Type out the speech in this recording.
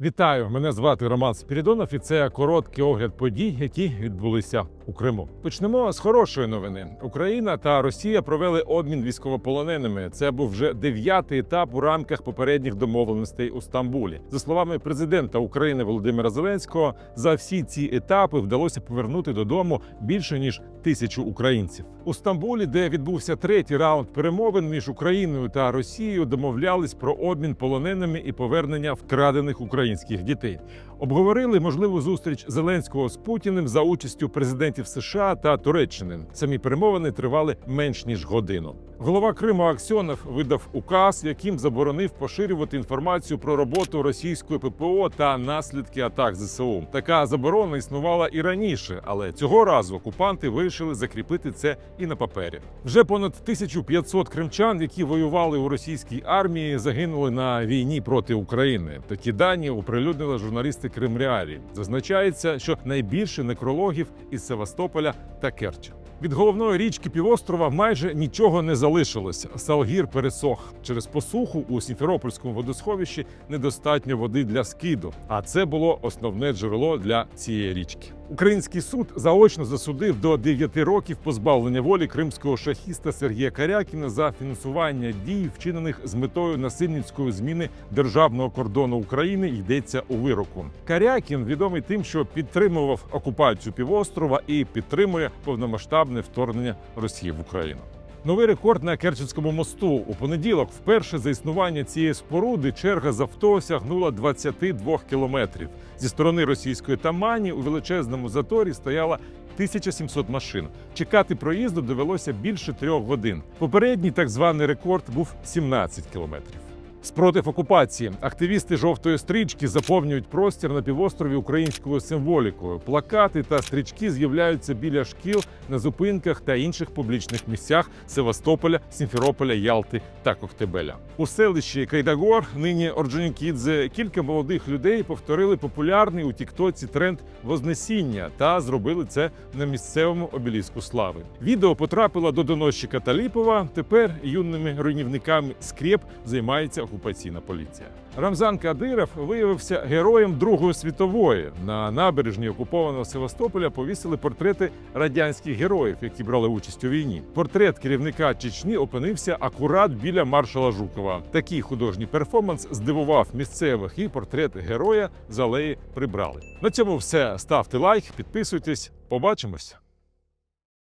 Вітаю! Мене звати Роман Спірідонов, і це короткий огляд подій, які відбулися у Криму. Почнемо з хорошої новини. Україна та Росія провели обмін військовополоненими. Це був вже дев'ятий етап у рамках попередніх домовленостей у Стамбулі. За словами президента України Володимира Зеленського, за всі ці етапи вдалося повернути додому більше ніж тисячу українців. У Стамбулі, де відбувся третій раунд перемовин між Україною та Росією, домовлялись про обмін полоненими і повернення вкрадених українських дітей. Обговорили можливу зустріч Зеленського з Путіним за участю президентів США та Туреччини. Самі перемовини тривали менш ніж годину. Голова Криму Аксьонов видав указ, яким заборонив поширювати інформацію про роботу російської ППО та наслідки атак ЗСУ. Така заборона існувала і раніше, але цього разу окупанти вирішили закріпити це і на папері. Вже понад 1500 кримчан, які воювали у російській армії, загинули на війні проти України. Такі дані оприлюднили журналісти Кримреалії. Зазначається, що найбільше некрологів із Севастополя та Керча. Від головної річки півострова майже нічого не залишилось. Салгір пересох через посуху у Сімферопольському водосховищі недостатньо води для скиду. А це було основне джерело для цієї річки. Український суд заочно засудив до 9 років позбавлення волі кримського шахіста Сергія Карякіна за фінансування дій, вчинених з метою насильницької зміни державного кордону України. Йдеться у вироку. Карякін відомий тим, що підтримував окупацію півострова і підтримує повномасштабне вторгнення Росії в Україну. Новий рекорд на Керченському мосту у понеділок. Вперше за існування цієї споруди черга з авто сягнула 22 кілометрів. Зі сторони російської Тамані у величезному заторі стояла 1700 машин. Чекати проїзду довелося більше трьох годин. Попередній так званий рекорд був 17 кілометрів. Спротив окупації активісти жовтої стрічки заповнюють простір на півострові українською символікою. Плакати та стрічки з'являються біля шкіл на зупинках та інших публічних місцях Севастополя, Сімферополя, Ялти та Коктебеля. У селищі Кайдагор, нині Орджонікідзе, кілька молодих людей повторили популярний у Тіктоці тренд Вознесіння та зробили це на місцевому обеліску слави. Відео потрапило до доносчика Таліпова. Тепер юними руйнівниками скреп займається окупаційна поліція. Рамзан Кадиров виявився героєм Другої світової. На набережні окупованого Севастополя повісили портрети радянських героїв, які брали участь у війні. Портрет керівника Чечні опинився акурат біля маршала Жукова. Такий художній перформанс здивував місцевих, і портрет героя з алеї прибрали. На цьому все ставте лайк, підписуйтесь. Побачимось.